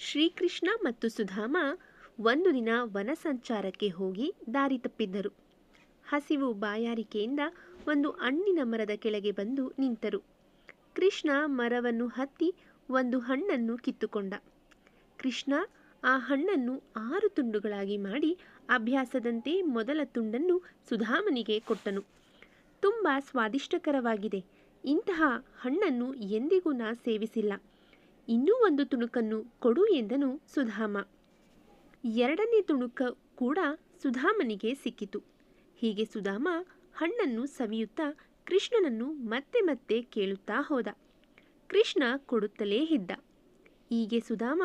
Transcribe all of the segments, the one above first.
ಶ್ರೀಕೃಷ್ಣ ಮತ್ತು ಸುಧಾಮ ಒಂದು ದಿನ ವನ ಸಂಚಾರಕ್ಕೆ ಹೋಗಿ ದಾರಿ ತಪ್ಪಿದ್ದರು. ಹಸಿವು ಬಾಯಾರಿಕೆಯಿಂದ ಒಂದು ಹಣ್ಣಿನ ಮರದ ಕೆಳಗೆ ಬಂದು ನಿಂತರು. ಕೃಷ್ಣ ಮರವನ್ನು ಹತ್ತಿ ಒಂದು ಹಣ್ಣನ್ನು ಕಿತ್ತುಕೊಂಡ. ಕೃಷ್ಣ ಆ ಹಣ್ಣನ್ನು ಆರು ತುಂಡುಗಳಾಗಿ ಮಾಡಿ ಅಭ್ಯಾಸದಂತೆ ಮೊದಲ ತುಂಡನ್ನು ಸುಧಾಮನಿಗೆ ಕೊಟ್ಟನು. ತುಂಬ ಸ್ವಾದಿಷ್ಟಕರವಾಗಿದೆ. ಇಂತಹ ಹಣ್ಣನ್ನು ಎಂದಿಗೂ ನಾ ಸೇವಿಸಿಲ್ಲ. ಇನ್ನೂ ಒಂದು ತುಣುಕನ್ನು ಕೊಡು ಎಂದನು ಸುಧಾಮ. ಎರಡನೇ ತುಣುಕ ಕೂಡ ಸುಧಾಮನಿಗೆ ಸಿಕ್ಕಿತು. ಹೀಗೆ ಸುಧಾಮ ಹಣ್ಣನ್ನು ಸವಿಯುತ್ತಾ ಕೃಷ್ಣನನ್ನು ಮತ್ತೆ ಮತ್ತೆ ಕೇಳುತ್ತಾ ಹೋದ. ಕೃಷ್ಣ ಕೊಡುತ್ತಲೇ ಇದ್ದ. ಹೀಗೆ ಸುಧಾಮ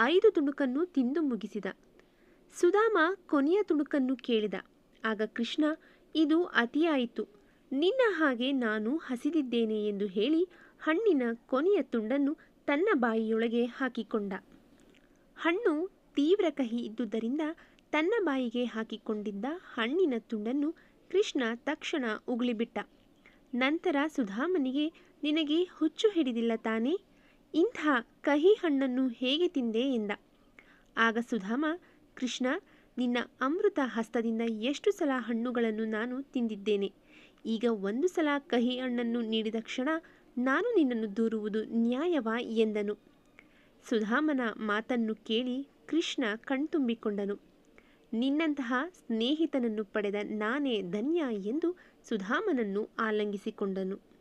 ಐದು ತುಣುಕನ್ನು ತಿಂದು ಮುಗಿಸಿದ. ಸುಧಾಮ ಕೊನೆಯ ತುಣುಕನ್ನು ಕೇಳಿದ. ಆಗ ಕೃಷ್ಣ, ಇದು ಅತಿಯಾಯಿತು. ನಿನ್ನ ಹಾಗೆ ನಾನು ಹಸಿದಿದ್ದೇನೆ ಎಂದು ಹೇಳಿ ಹಣ್ಣಿನ ಕೊನೆಯ ತುಂಡನ್ನು ತನ್ನ ಬಾಯಿಯೊಳಗೆ ಹಾಕಿಕೊಂಡ. ಹಣ್ಣು ತೀವ್ರ ಕಹಿ ಇದ್ದುದರಿಂದ ತನ್ನ ಬಾಯಿಗೆ ಹಾಕಿಕೊಂಡಿದ್ದ ಹಣ್ಣಿನ ತುಂಡನ್ನು ಕೃಷ್ಣ ತಕ್ಷಣ ಉಗುಳಿಬಿಟ್ಟ. ನಂತರ ಸುಧಾಮನಿಗೆ, ನಿನಗೆ ಹುಚ್ಚು ಹಿಡಿದಿಲ್ಲ ತಾನೇ? ಇಂಥ ಕಹಿ ಹಣ್ಣನ್ನು ಹೇಗೆ ತಿಂದೆ? ಎಂದ. ಆಗ ಸುಧಾಮ, ಕೃಷ್ಣ, ನಿನ್ನ ಅಮೃತ ಹಸ್ತದಿಂದ ಎಷ್ಟು ಸಲ ಹಣ್ಣುಗಳನ್ನು ನಾನು ತಿಂದಿದ್ದೇನೆ? ಈಗ ಒಂದು ಸಲ ಕಹಿ ಹಣ್ಣನ್ನು ನೀಡಿದ ಕ್ಷಣ ನಾನು ನಿನ್ನನ್ನು ದೂರುವುದು ನ್ಯಾಯವಾ ಎಂದನು. ಸುಧಾಮನ ಮಾತನ್ನು ಕೇಳಿ ಕೃಷ್ಣ ಕಣ್ತುಂಬಿಕೊಂಡನು. ನಿನ್ನಂತಹ ಸ್ನೇಹಿತನನ್ನು ಪಡೆದ ನಾನೇ ಧನ್ಯ ಎಂದು ಸುಧಾಮನನ್ನು ಆಲಂಗಿಸಿಕೊಂಡನು.